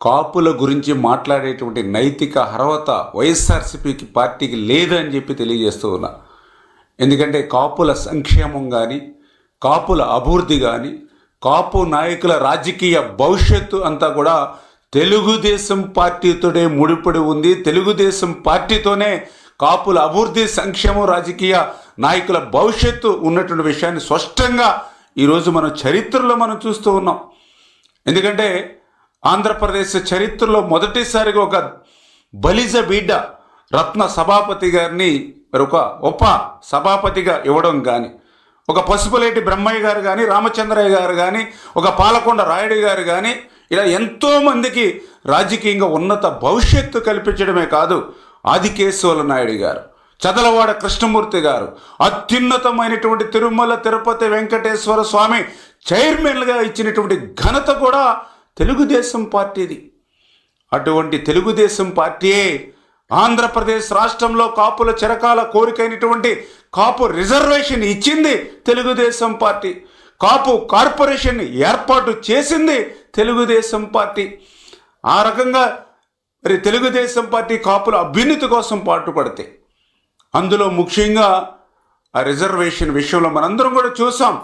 కాపుల గురించి మాట్లాడేటువంటి నైతిక అర్హత వైఎస్ఆర్సీపీకి పార్టీకి లేదని చెప్పి తెలియజేస్తూ ఉన్నా. ఎందుకంటే కాపుల సంక్షేమం కానీ కాపుల అభివృద్ధి కానీ కాపు నాయకుల రాజకీయ భవిష్యత్తు అంతా కూడా తెలుగుదేశం పార్టీతోనే ముడిపడి ఉంది. తెలుగుదేశం పార్టీతోనే కాపుల అభివృద్ధి సంక్షేమం రాజకీయ నాయకుల భవిష్యత్తు ఉన్నటువంటి విషయాన్ని స్పష్టంగా ఈరోజు మనం చరిత్రలో మనం చూస్తూ ఉన్నాం. ఎందుకంటే ఆంధ్రప్రదేశ్ చరిత్రలో మొదటిసారిగా ఒక బలిజ బిడ్డ రత్న సభాపతి గారిని మరి ఒక ఉప సభాపతిగా ఇవ్వడం కానీ ఒక పసుపులేటి బ్రహ్మయ్య గారు కానీ రామచంద్రయ్య గారు కానీ ఒక పాలకొండ రాయుడు గారు కానీ ఇలా ఎంతోమందికి రాజకీయంగా ఉన్నత భవిష్యత్తు కల్పించడమే కాదు ఆదికేశ్వర నాయుడు గారు చదలవాడ కృష్ణమూర్తి గారు అత్యున్నతమైనటువంటి తిరుమల తిరుపతి వెంకటేశ్వర స్వామి చైర్మన్గా ఇచ్చినటువంటి ఘనత కూడా తెలుగుదేశం పార్టీది. అటువంటి తెలుగుదేశం పార్టీయే ఆంధ్రప్రదేశ్ రాష్ట్రంలో కాపుల చిరకాల కోరికైనటువంటి కాపు రిజర్వేషన్ ఇచ్చింది తెలుగుదేశం పార్టీ. కాపు కార్పొరేషన్ ఏర్పాటు చేసింది తెలుగుదేశం పార్టీ. ఆ రకంగా మరి తెలుగుదేశం పార్టీ కాపుల అభ్యున్నతి కోసం పాటుపడితే అందులో ముఖ్యంగా ఆ రిజర్వేషన్ విషయంలో మనందరం కూడా చూసాం.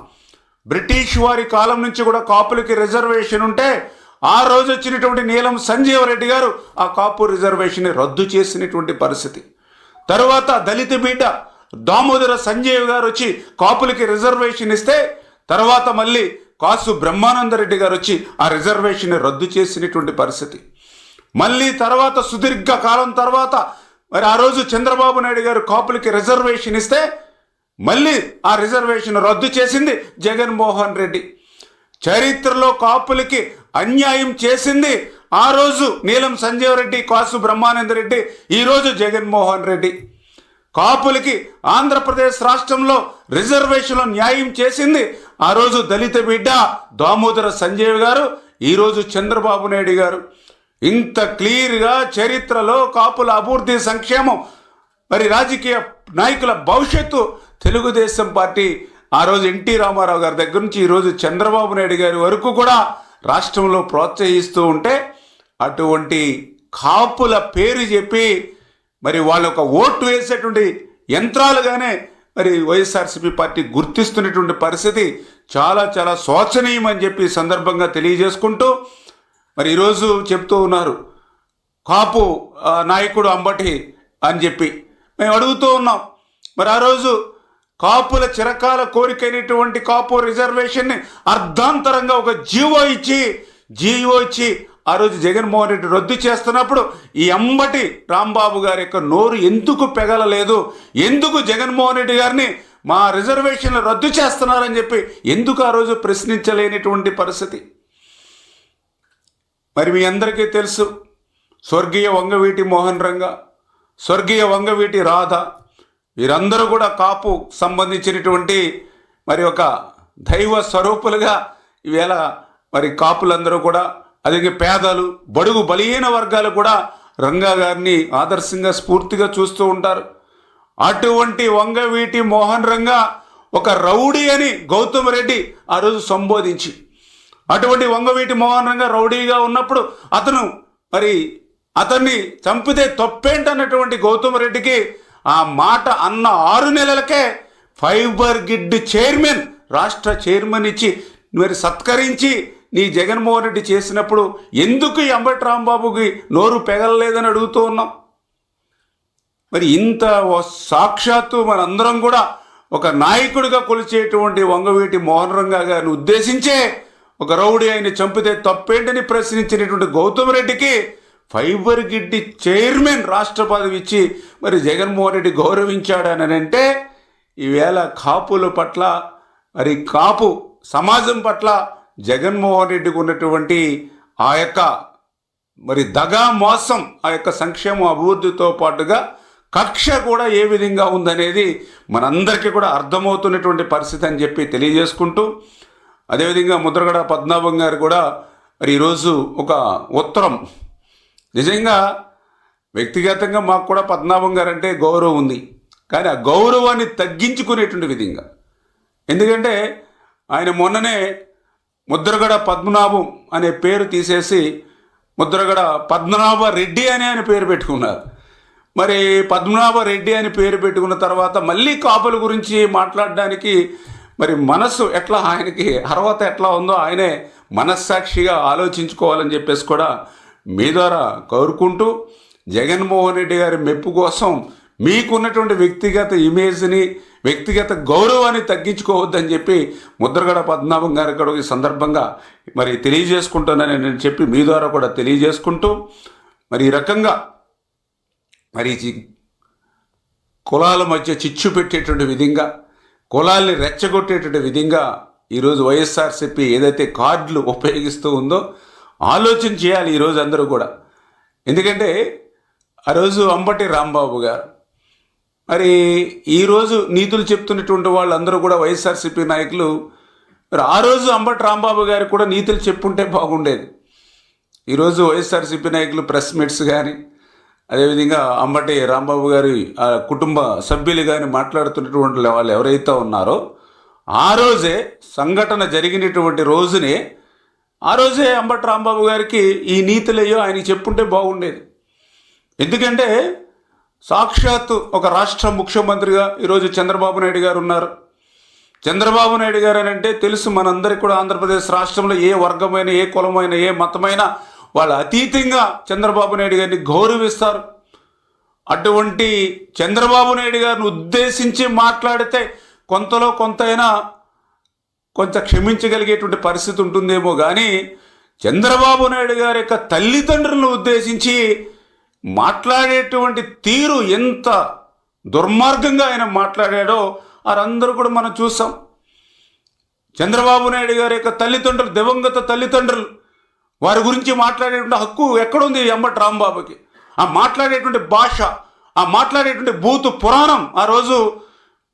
బ్రిటిష్ వారి కాలం నుంచి కూడా కాపులకి రిజర్వేషన్ ఉంటే ఆ రోజు వచ్చినటువంటి నీలం సంజీవ రెడ్డి గారు ఆ కాపు రిజర్వేషన్ రద్దు చేసినటువంటి పరిస్థితి. తరువాత దళిత బీట దామోదర సంజీవ్ గారు వచ్చి కాపులకి రిజర్వేషన్ ఇస్తే తర్వాత మళ్ళీ కాసు బ్రహ్మానందరెడ్డి గారు వచ్చి ఆ రిజర్వేషన్ రద్దు చేసినటువంటి పరిస్థితి. మళ్ళీ తర్వాత సుదీర్ఘ కాలం తర్వాత మరి ఆ రోజు చంద్రబాబు నాయుడు గారు కాపులకి రిజర్వేషన్ ఇస్తే మళ్ళీ ఆ రిజర్వేషన్ రద్దు చేసింది జగన్మోహన్ రెడ్డి. చరిత్రలో కాపులకి అన్యాయం చేసింది. ఆ రోజు నీలం సంజీవ్ రెడ్డి కాసు బ్రహ్మానంద రెడ్డి ఈరోజు జగన్మోహన్ రెడ్డి. కాపులకి ఆంధ్రప్రదేశ్ రాష్ట్రంలో రిజర్వేషన్లో న్యాయం చేసింది. ఆ రోజు దళిత బిడ్డ దామోదర సంజీవ్ గారు ఈరోజు చంద్రబాబు నాయుడు గారు. ఇంత క్లియర్గా చరిత్రలో కాపుల అభివృద్ధి సంక్షేమం మరి రాజకీయ నాయకుల భవిష్యత్తు తెలుగుదేశం పార్టీ. ఆ రోజు ఎన్టీ రామారావు గారి దగ్గర నుంచి ఈరోజు చంద్రబాబు నాయుడు గారి వరకు కూడా రాష్ట్రంలో ప్రోత్సహిస్తూ ఉంటే అటువంటి కాపుల పేరు చెప్పి మరి వాళ్ళ ఒక ఓటు వేసేటువంటి యంత్రాలుగానే మరి వైఎస్ఆర్సీపీ పార్టీ గుర్తిస్తున్నటువంటి పరిస్థితి చాలా చాలా శోచనీయం అని చెప్పి సందర్భంగా తెలియజేసుకుంటూ మరి ఈరోజు చెప్తూ ఉన్నారు. కాపు నాయకుడు అంబటి అని చెప్పి. మేము అడుగుతూ ఉన్నాం. మరి ఆ రోజు కాపుల చిరకాల కోరికైనటువంటి కాపు రిజర్వేషన్ని అర్ధాంతరంగా ఒక జీవో ఇచ్చి జీవో ఇచ్చి ఆ రోజు జగన్మోహన్ రెడ్డి రద్దు చేస్తున్నప్పుడు ఈ అంబటి రాంబాబు గారి యొక్క నోరు ఎందుకు పెగలలేదు? ఎందుకు జగన్మోహన్ రెడ్డి గారిని మా రిజర్వేషన్లు రద్దు చేస్తున్నారని చెప్పి ఎందుకు ఆ రోజు ప్రశ్నించలేనిటువంటి పరిస్థితి? మరి మీ అందరికీ తెలుసు స్వర్గీయ వంగవీటి మోహన్ రంగ స్వర్గీయ వంగవీటి రాధ వీరందరూ కూడా కాపు సంబంధించినటువంటి మరి ఒక దైవ స్వరూపులుగా ఈవేళ మరి కాపులందరూ కూడా అలాగే పేదలు బడుగు బలహీన వర్గాలు కూడా రంగా గారిని ఆదర్శంగా స్ఫూర్తిగా చూస్తూ ఉంటారు. అటువంటి వంగవీటి మోహన్ రంగా ఒక రౌడీ అని గౌతమ్ రెడ్డి ఆ రోజు సంబోధించి అటువంటి వంగవీటి మోహన్ రంగా రౌడీగా ఉన్నప్పుడు అతను మరి అతన్ని చంపితే తప్పేంటన్నటువంటి గౌతమ్ రెడ్డికి ఆ మాట అన్న ఆరు నెలలకే ఫైబర్ గిడ్ చైర్మన్ రాష్ట్ర చైర్మన్ ఇచ్చి మరి సత్కరించి నీ జగన్మోహన్ రెడ్డి చేసినప్పుడు ఎందుకు ఈ అంబటి రాంబాబుకి నోరు పెగలలేదని అడుగుతూ ఉన్నాం? మరి ఇంత సాక్షాత్తు మనందరం కూడా ఒక నాయకుడిగా కొలిచేటువంటి వంగవీటి మోహన్ రంగా గారిని ఉద్దేశించే ఒక రౌడీ ఆయన చంపితే తప్పేంటని ప్రశ్నించినటువంటి గౌతమ్ రెడ్డికి ఫైబర్ గిడ్డి చైర్మన్ రాష్ట్ర పదవి ఇచ్చి మరి జగన్మోహన్ రెడ్డి గౌరవించాడని అంటే ఈవేళ కాపుల పట్ల మరి కాపు సమాజం పట్ల జగన్మోహన్ రెడ్డికి ఉన్నటువంటి ఆ యొక్క మరి దగా మోసం ఆ యొక్క సంక్షేమ అభివృద్ధితో పాటుగా కక్ష కూడా ఏ విధంగా ఉందనేది మనందరికీ కూడా అర్థమవుతున్నటువంటి పరిస్థితి అని చెప్పి తెలియజేసుకుంటూ అదేవిధంగా ముద్రగడ పద్మనాభం గారు కూడా మరి ఈరోజు ఒక ఉత్తరం నిజంగా వ్యక్తిగతంగా మాకు కూడా పద్మనాభం గారు అంటే గౌరవం ఉంది. కానీ ఆ గౌరవాన్ని తగ్గించుకునేటువంటి విధంగా. ఎందుకంటే ఆయన మొన్ననే ముద్రగడ పద్మనాభం అనే పేరు తీసేసి ముద్రగడ పద్మనాభ రెడ్డి అని ఆయన పేరు పెట్టుకున్నారు. మరి పద్మనాభ రెడ్డి అని పేరు పెట్టుకున్న తర్వాత మళ్ళీ కాపుల గురించి మాట్లాడడానికి మరి మనస్సు ఎట్లా ఆయనకి అర్హత ఎట్లా ఉందో ఆయనే మనస్సాక్షిగా ఆలోచించుకోవాలని చెప్పేసి కూడా మీ ద్వారా కోరుకుంటూ జగన్మోహన్ రెడ్డి గారి మెప్పు కోసం మీకున్నటువంటి వ్యక్తిగత ఇమేజ్ని వ్యక్తిగత గౌరవాన్ని తగ్గించుకోవద్దని చెప్పి ముద్రగడ పద్మనాభం గారి కూడా ఈ సందర్భంగా మరి తెలియజేసుకుంటానని నేను చెప్పి మీ ద్వారా కూడా తెలియజేసుకుంటూ మరి ఈ రకంగా మరి కులాల మధ్య చిచ్చు పెట్టేటువంటి విధంగా కులాల్ని రెచ్చగొట్టేటువంటి విధంగా ఈరోజు వైఎస్ఆర్సీపీ ఏదైతే కార్డులు ఉపయోగిస్తూ ఉందో ఆలోచన చేయాలి ఈరోజు అందరూ కూడా. ఎందుకంటే ఆ రోజు అంబటి రాంబాబు గారు మరి ఈరోజు నీతులు చెప్తున్నటువంటి వాళ్ళందరూ కూడా వైఎస్ఆర్సీపీ నాయకులు మరి ఆ రోజు అంబటి రాంబాబు గారికి కూడా నీతులు చెప్పుంటే బాగుండేది. ఈరోజు వైఎస్ఆర్సీపీ నాయకులు ప్రెస్ మీట్స్ కానీ అదేవిధంగా అంబటి రాంబాబు గారి కుటుంబ సభ్యులు కానీ మాట్లాడుతున్నటువంటి వాళ్ళు ఎవరైతే ఉన్నారో ఆ రోజే సంఘటన జరిగినటువంటి రోజునే ఆ రోజే అంబటి రాంబాబు గారికి ఈ నీతులయ్యో ఆయన చెప్పుంటే బాగుండేది. ఎందుకంటే సాక్షాత్తు ఒక రాష్ట్ర ముఖ్యమంత్రిగా ఈరోజు చంద్రబాబు నాయుడు గారు ఉన్నారు. చంద్రబాబు నాయుడు గారు అని అంటే తెలుసు మనందరికీ కూడా ఆంధ్రప్రదేశ్ రాష్ట్రంలో ఏ వర్గమైన ఏ కులమైన ఏ మతమైన వాళ్ళు అతీతంగా చంద్రబాబు నాయుడు గారిని గౌరవిస్తారు. అటువంటి చంద్రబాబు నాయుడు గారిని ఉద్దేశించి మాట్లాడితే కొంతలో కొంతైనా కొంత క్షమించగలిగేటువంటి పరిస్థితి ఉంటుందేమో కానీ చంద్రబాబు నాయుడు గారి యొక్క తల్లిదండ్రులను ఉద్దేశించి మాట్లాడేటువంటి తీరు ఎంత దుర్మార్గంగా ఆయన మాట్లాడాడో వారందరూ కూడా మనం చూసాం. చంద్రబాబు నాయుడు గారి యొక్క తల్లిదండ్రులు దివంగత తల్లిదండ్రులు వారి గురించి మాట్లాడేటువంటి హక్కు ఎక్కడుంది ఎంబటి రాంబాబుకి? ఆ మాట్లాడేటువంటి భాష ఆ మాట్లాడేటువంటి బూతు పురాణం ఆ రోజు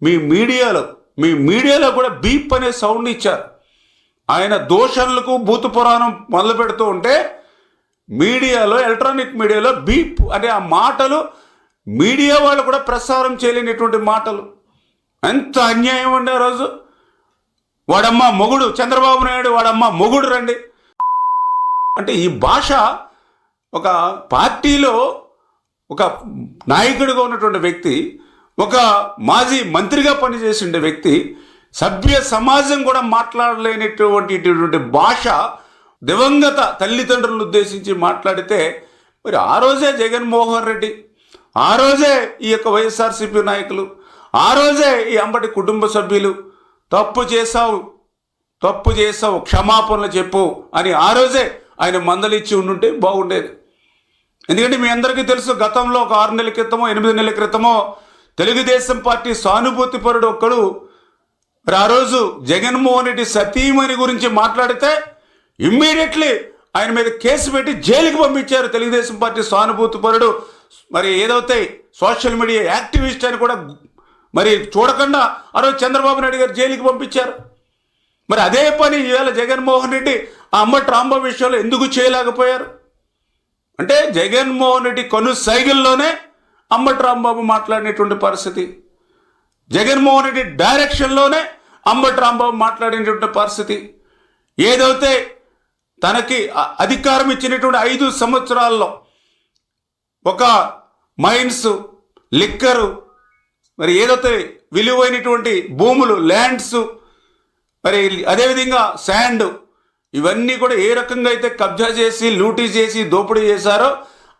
మీ మీడియాలో మీ మీడియాలో కూడా బీప్ అనే సౌండ్ ఇచ్చారు. ఆయన దోషణలకు భూత పురాణం మొదలు పెడుతూ ఉంటే మీడియాలో ఎలక్ట్రానిక్ మీడియాలో బీప్ అనే ఆ మాటలు మీడియా వాళ్ళు కూడా ప్రసారం చేయలేనటువంటి మాటలు. ఎంత అన్యాయం అండి ఆ రోజు. వాడమ్మ మొగుడు చంద్రబాబు నాయుడు వాడమ్మ మొగుడు రండి. అంటే ఈ భాష ఒక పార్టీలో ఒక నాయకుడిగా ఉన్నటువంటి వ్యక్తి ఒక మాజీ మంత్రిగా పనిచేసిండే వ్యక్తి సభ్య సమాజం కూడా మాట్లాడలేనటువంటి ఇటువంటి భాష దివంగత తల్లిదండ్రులను ఉద్దేశించి మాట్లాడితే మరి ఆ రోజే జగన్మోహన్ రెడ్డి ఆ రోజే ఈ యొక్క వైఎస్ఆర్సీపీ నాయకులు ఆ రోజే ఈ అంబటి కుటుంబ సభ్యులు తప్పు చేశావు తప్పు చేసావు క్షమాపణలు చెప్పు అని ఆ రోజే ఆయన మందలిచ్చి ఉండుంటే బాగుండేది. ఎందుకంటే మీ అందరికీ తెలుసు గతంలో ఒక ఆరు నెలల క్రితమో ఎనిమిది నెలల క్రితమో తెలుగుదేశం పార్టీ సానుభూతి పరుడు ఒక్కడు. మరి ఆ రోజు జగన్మోహన్ రెడ్డి సతీమణి గురించి మాట్లాడితే ఇమ్మీడియట్లీ ఆయన మీద కేసు పెట్టి జైలుకి పంపించారు తెలుగుదేశం పార్టీ సానుభూతి పరుడు. మరి ఏదవుతాయి సోషల్ మీడియా యాక్టివిస్ట్ అని కూడా మరి చూడకుండా ఆ రోజు చంద్రబాబు నాయుడు గారు జైలుకి పంపించారు. మరి అదే పని ఈవేళ జగన్మోహన్ రెడ్డి ఆ అమ్మటి రాంబాబు విషయంలో ఎందుకు చేయలేకపోయారు? అంటే జగన్మోహన్ రెడ్డి కొను సైకిల్లోనే అంబటి రాంబాబు మాట్లాడినటువంటి పరిస్థితి. జగన్మోహన్ రెడ్డి డైరెక్షన్లోనే అంబటి రాంబాబు మాట్లాడినటువంటి పరిస్థితి. ఏదైతే తనకి అధికారం ఇచ్చినటువంటి ఐదు సంవత్సరాల్లో ఒక మైన్స్ లిక్కరు మరి ఏదైతే విలువైనటువంటి భూములు ల్యాండ్స్ మరి అదేవిధంగా శాండ్ ఇవన్నీ కూడా ఏ రకంగా అయితే కబ్జా చేసి లూటీ చేసి దోపిడీ చేశారో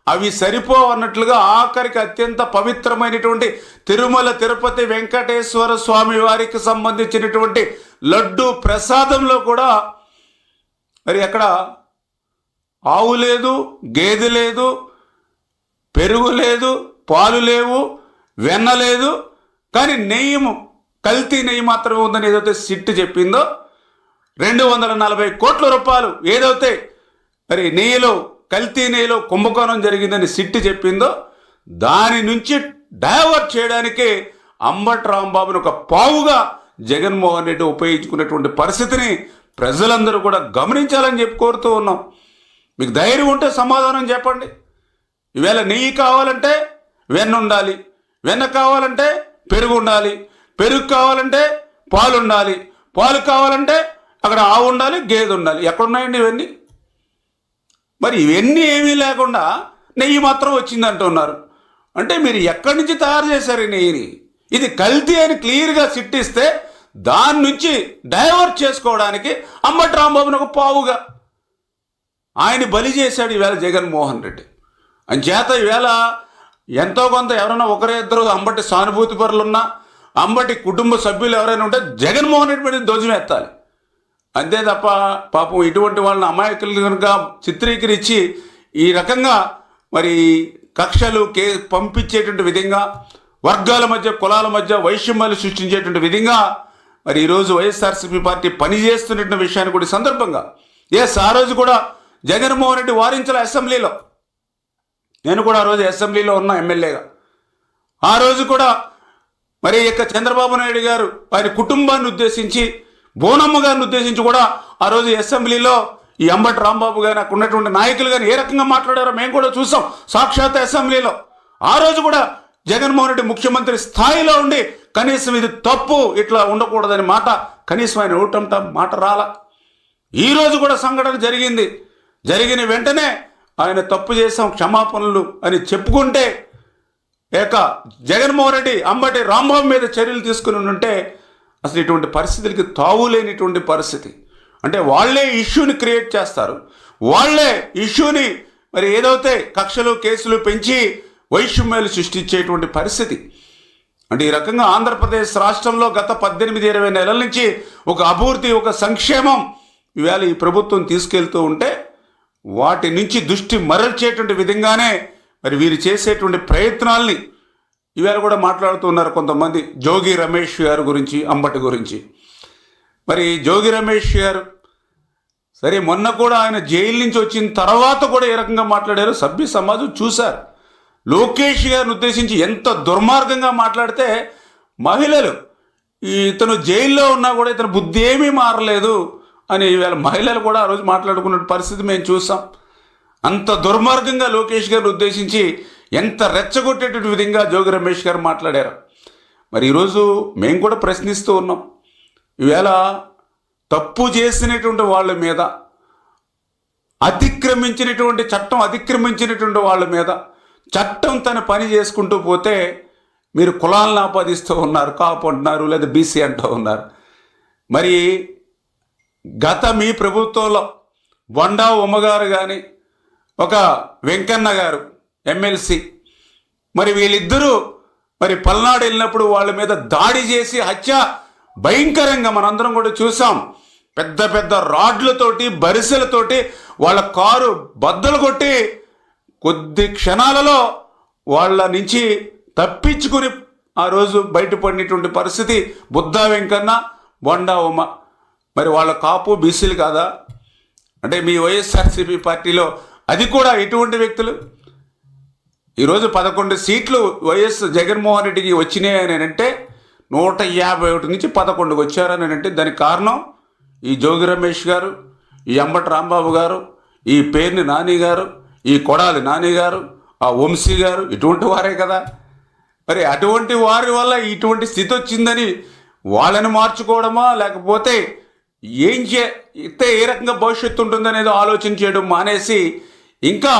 అవి సరిపోవన్నట్లుగా ఆఖరికి అత్యంత పవిత్రమైనటువంటి తిరుమల తిరుపతి వెంకటేశ్వర స్వామి వారికి సంబంధించినటువంటి లడ్డు ప్రసాదంలో కూడా మరి అక్కడ ఆవు లేదు గేదె లేదు పెరుగు లేదు పాలు లేవు వెన్న లేదు. కానీ నెయ్యము కల్తీ నెయ్యి మాత్రమే ఉందని ఏదైతే సిట్ చెప్పిందో రెండు వందల నలభై కోట్ల రూపాయలు ఏదైతే మరి నెయ్యిలో కల్తీనేలో కుంభకోణం జరిగిందని సిట్టి చెప్పిందో దాని నుంచి డైవర్ట్ చేయడానికి అంబట్ రాంబాబుని ఒక పావుగా జగన్మోహన్ రెడ్డి ఉపయోగించుకున్నటువంటి పరిస్థితిని ప్రజలందరూ కూడా గమనించాలని చెప్పి కోరుతూ ఉన్నాం. మీకు ధైర్యం ఉంటే సమాధానం చెప్పండి. ఈవేళ నెయ్యి కావాలంటే వెన్న ఉండాలి వెన్న కావాలంటే పెరుగు ఉండాలి పెరుగు కావాలంటే పాలు ఉండాలి పాలు కావాలంటే అక్కడ ఆవు ఉండాలి గేదె ఉండాలి. ఎక్కడున్నాయండి ఇవన్నీ? మరి ఇవన్నీ ఏమీ లేకుండా నెయ్యి మాత్రం వచ్చిందంటున్నారు అంటే మీరు ఎక్కడి నుంచి తయారు చేశారు ఈ నెయ్యిని? ఇది కల్తీ అని క్లియర్గా సిట్టిస్తే దాని నుంచి డైవర్ట్ చేసుకోవడానికి అంబటి రాంబాబుని ఒక పావుగా. ఆయన బలి చేశాడు ఈవేళ జగన్మోహన్ రెడ్డి. అంచేత ఈవేళ ఎంతో కొంత ఎవరైనా ఒకరే ఇద్దరు అంబటి సానుభూతి పరులున్నా అంబటి కుటుంబ సభ్యులు ఎవరైనా ఉంటే జగన్మోహన్ రెడ్డి మీద ధ్వజమెత్తాలి అంతే తప్ప పాపం ఇటువంటి వాళ్ళని అమాయకులు కనుక చిత్రీకరించి ఈ రకంగా మరి కక్షలు కే పంపించేటువంటి విధంగా వర్గాల మధ్య కులాల మధ్య వైషమ్యాలు సృష్టించేటువంటి విధంగా మరి ఈరోజు వైఎస్ఆర్సీపీ పార్టీ పనిచేస్తున్నటువంటి విషయాన్ని కూడా సందర్భంగా ఎస్ ఆ రోజు కూడా జగన్మోహన్ రెడ్డి వారించాల అసెంబ్లీలో. నేను కూడా ఆ రోజు అసెంబ్లీలో ఉన్న ఎమ్మెల్యేగా. ఆ రోజు కూడా మరి ఇక చంద్రబాబు నాయుడు గారు ఆయన కుటుంబాన్ని ఉద్దేశించి బోనమ్మ గారిని ఉద్దేశించి కూడా ఆ రోజు అసెంబ్లీలో ఈ అంబటి రాంబాబు గారు అక్కడ ఉన్నటువంటి నాయకులు కానీ ఏ రకంగా మాట్లాడారో మేము కూడా చూసాం. సాక్షాత్ అసెంబ్లీలో. ఆ రోజు కూడా జగన్మోహన్ రెడ్డి ముఖ్యమంత్రి స్థాయిలో ఉండి కనీసం ఇది తప్పు ఇట్లా ఉండకూడదని మాట కనీసం ఆయన ఊటంట మాట రాల. ఈ రోజు కూడా సంఘటన జరిగింది. జరిగిన వెంటనే ఆయన తప్పు చేసాం క్షమాపణలు అని చెప్పుకుంటే ఏక జగన్మోహన్ రెడ్డి అంబటి రాంబాబు మీద చర్యలు తీసుకుని ఉంటే అసలు ఇటువంటి పరిస్థితులకి తావు లేనిటువంటి పరిస్థితి. అంటే వాళ్ళే ఇష్యూని క్రియేట్ చేస్తారు. వాళ్ళే ఇష్యూని మరి ఏదైతే కక్షలు కేసులు పెంచి వైషమ్యాలు సృష్టించేటువంటి పరిస్థితి. అంటే ఈ రకంగా ఆంధ్రప్రదేశ్ రాష్ట్రంలో గత పద్దెనిమిది ఇరవై నెలల నుంచి ఒక అభివృద్ధి ఒక సంక్షేమం ఇవాళ ఈ ప్రభుత్వం తీసుకెళ్తూ ఉంటే వాటి నుంచి దృష్టి మరల్చేటువంటి విధంగానే మరి వీరు చేసేటువంటి ప్రయత్నాల్ని ఇవాళ కూడా మాట్లాడుతున్నారు కొంతమంది జోగి రమేష్ గారు గురించి అంబటి గురించి. మరి జోగి రమేష్ గారు సరే మొన్న కూడా ఆయన జైలు నుంచి వచ్చిన తర్వాత కూడా ఏ రకంగా మాట్లాడారు సభ్య సమాజం చూశారు. లోకేష్ గారిని ఉద్దేశించి ఎంత దుర్మార్గంగా మాట్లాడితే మహిళలు ఈ ఇతను జైల్లో ఉన్నా కూడా ఇతను బుద్ధి ఏమీ మారలేదు అని ఈవేళ మహిళలు కూడా ఆ రోజు మాట్లాడుకున్న పరిస్థితి మేము చూసాం. అంత దుర్మార్గంగా లోకేష్ గారిని ఉద్దేశించి ఎంత రెచ్చగొట్టేటటువంటి విధంగా జోగి రమేష్ గారు మాట్లాడారు. మరి ఈరోజు మేము కూడా ప్రశ్నిస్తూ ఉన్నాం. ఈవేళ తప్పు చేసినటువంటి వాళ్ళ మీద అతిక్రమించినటువంటి చట్టం అతిక్రమించినటువంటి వాళ్ళ మీద చట్టం తన పని చేసుకుంటూ పోతే మీరు కులాలను ఆపాదిస్తూ ఉన్నారు కాపు అంటున్నారు లేదా బీసీ అంటూ ఉన్నారు. మరి గత మీ ప్రభుత్వంలో బొండా ఉమ్మగారు కానీ ఒక వెంకన్న గారు ఎమ్మెల్సీ. మరి వీళ్ళిద్దరూ మరి పల్నాడు వెళ్ళినప్పుడు వాళ్ళ మీద దాడి చేసి హత్య భయంకరంగా మనందరం కూడా చూసాం. పెద్ద పెద్ద రాడ్లతోటి బరిసెలతోటి వాళ్ళ కారు బద్దలు కొట్టి కొద్ది క్షణాలలో వాళ్ళ నుంచి తప్పించుకుని ఆ రోజు బయటపడినటువంటి పరిస్థితి బుద్ధా వెంకన్న బొండా ఉమ. మరి వాళ్ళ కాపు బీసీలు కాదా? అంటే మీ వైఎస్ఆర్సీపీ పార్టీలో అది కూడా ఎటువంటి వ్యక్తులు? ఈరోజు పదకొండు సీట్లు వైఎస్ జగన్మోహన్ రెడ్డికి వచ్చినాయి అని అంటే నూట యాభై ఒకటి నుంచి పదకొండుకు వచ్చారని అంటే దానికి కారణం ఈ జోగి రమేష్ గారు ఈ అంబటి రాంబాబు గారు ఈ పేర్ని నాని గారు ఈ కొడాలి నాని గారు ఆ వంశీ గారు ఇటువంటి వారే కదా. మరి అటువంటి వారి వల్ల ఇటువంటి స్థితి వచ్చిందని వాళ్ళని మార్చుకోవడమా లేకపోతే ఏం చే ఇస్తే ఏ రకంగా భవిష్యత్తు ఉంటుందనేది ఆలోచన చేయడం మానేసి ఇంకా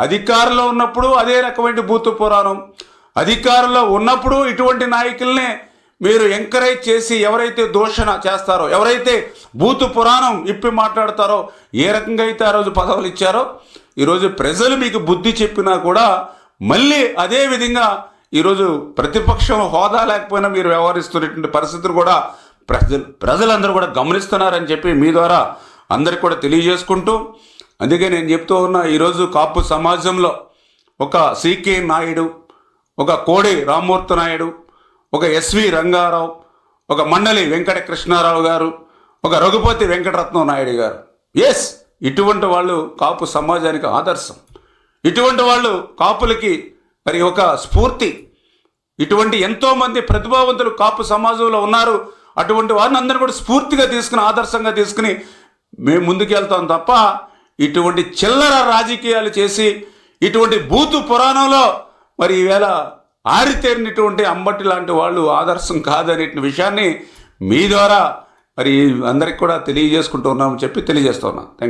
అధికారంలో ఉన్నప్పుడు అదే రకమైన భూత పురాణం. అధికారంలో ఉన్నప్పుడు ఇటువంటి నాయకులనే మీరు ఎంకరేజ్ చేసి ఎవరైతే దూషణ చేస్తారో ఎవరైతే బూతు పురాణం ఇప్పి మాట్లాడతారో ఏ రకంగా అయితే ఆ రోజు పదవులు ఇచ్చారో ఈరోజు ప్రజలు మీకు బుద్ధి చెప్పినా కూడా మళ్ళీ అదే విధంగా ఈరోజు ప్రతిపక్షం హోదా లేకపోయినా మీరు వ్యవహరిస్తున్నటువంటి పరిస్థితులు కూడా ప్రజలు ప్రజలందరూ కూడా గమనిస్తున్నారని చెప్పి మీ ద్వారా అందరికి కూడా తెలియజేసుకుంటూ అందుకే నేను చెప్తూ ఉన్నా ఈరోజు కాపు సమాజంలో ఒక సికే నాయుడు ఒక కోడి రామ్మూర్తి నాయుడు ఒక ఎస్వి రంగారావు ఒక మండలి వెంకట కృష్ణారావు గారు ఒక రఘుపతి వెంకటరత్నం నాయుడు గారు. ఎస్ ఇటువంటి వాళ్ళు కాపు సమాజానికి ఆదర్శం. ఇటువంటి వాళ్ళు కాపులకి మరి ఒక స్ఫూర్తి. ఇటువంటి ఎంతోమంది ప్రతిభావంతులు కాపు సమాజంలో ఉన్నారు. అటువంటి వారిని అందరూ కూడా స్ఫూర్తిగా తీసుకుని ఆదర్శంగా తీసుకుని మేము ముందుకెళ్తాం తప్ప ఇటువంటి చిల్లర రాజకీయాలు చేసి ఇటువంటి బూతు పురాణంలో మరి ఈవేళ ఆరితేరినటువంటి అంబటి లాంటి వాళ్ళు ఆదర్శం కాదనే విషయాన్ని మీ ద్వారా మరి అందరికి కూడా తెలియజేసుకుంటూ ఉన్నామని చెప్పి తెలియజేస్తున్నాను థ్యాంక్ యూ